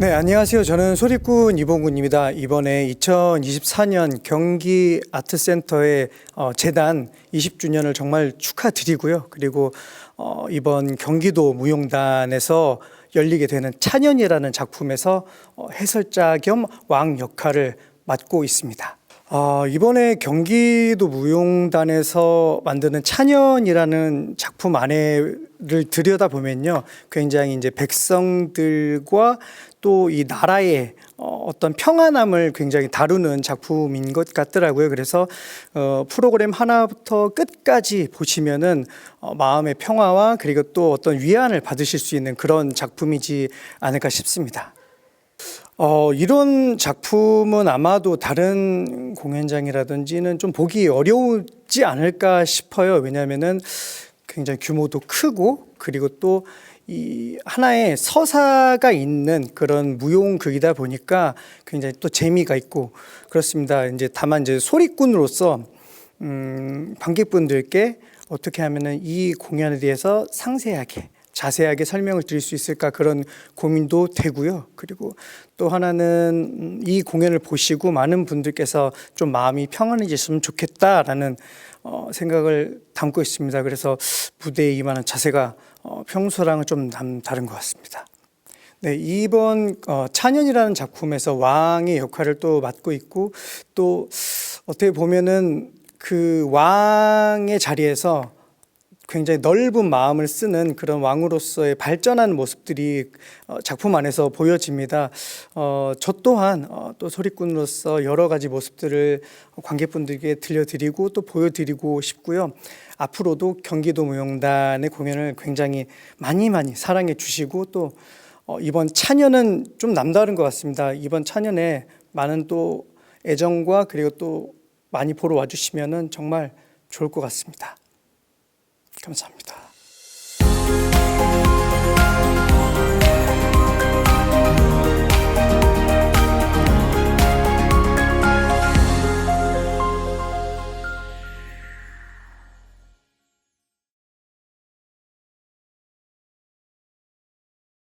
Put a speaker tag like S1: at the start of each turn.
S1: 네, 안녕하세요. 저는 소리꾼 이봉군입니다. 이번에 2024년 경기 아트센터의 어, 재단 20주년을 정말 축하드리고요. 그리고 어, 이번 경기도 무용단에서 열리게 되는 찬연이라는 작품에서 어, 해설자 겸 왕 역할을 맡고 있습니다. 어, 이번에 경기도 무용단에서 만드는 찬연이라는 작품 안에를 들여다 보면요. 굉장히 이제 백성들과 또 이 나라의 어, 어떤 평안함을 굉장히 다루는 작품인 것 같더라고요. 그래서 어, 프로그램 하나부터 끝까지 보시면은 어, 마음의 평화와 그리고 또 어떤 위안을 받으실 수 있는 그런 작품이지 않을까 싶습니다. 어, 이런 작품은 아마도 다른 공연장이라든지는 좀 보기 어려우지 않을까 싶어요. 왜냐하면은 굉장히 규모도 크고 그리고 또 이 하나의 서사가 있는 그런 무용극이다 보니까 굉장히 또 재미가 있고 그렇습니다. 이제 다만 이제 소리꾼으로서 음, 관객분들께 어떻게 하면은 이 공연에 대해서 상세하게 자세하게 설명을 드릴 수 있을까 그런 고민도 되고요. 그리고 또 하나는 음, 이 공연을 보시고 많은 분들께서 좀 마음이 평안해졌으면 좋겠다라는 어, 생각을 담고 있습니다. 그래서 무대에 임하는 자세가 어, 평소랑은 좀 남- 다른 것 같습니다. 네, 이번 어, 찬연이라는 작품에서 왕의 역할을 또 맡고 있고 또 어떻게 보면은 그 왕의 자리에서 굉장히 넓은 마음을 쓰는 그런 왕으로서의 발전하는 모습들이 어, 작품 안에서 보여집니다. 어, 저 또한 어, 또 소리꾼으로서 여러 가지 모습들을 관객분들께 들려드리고 또 보여드리고 싶고요. 앞으로도 경기도 무용단의 공연을 굉장히 많이 많이 사랑해 주시고 또 어, 이번 찬연은 좀 남다른 것 같습니다. 이번 찬연에 많은 또 애정과 그리고 또 많이 보러 와주시면은 정말 좋을 것 같습니다. 감사합니다.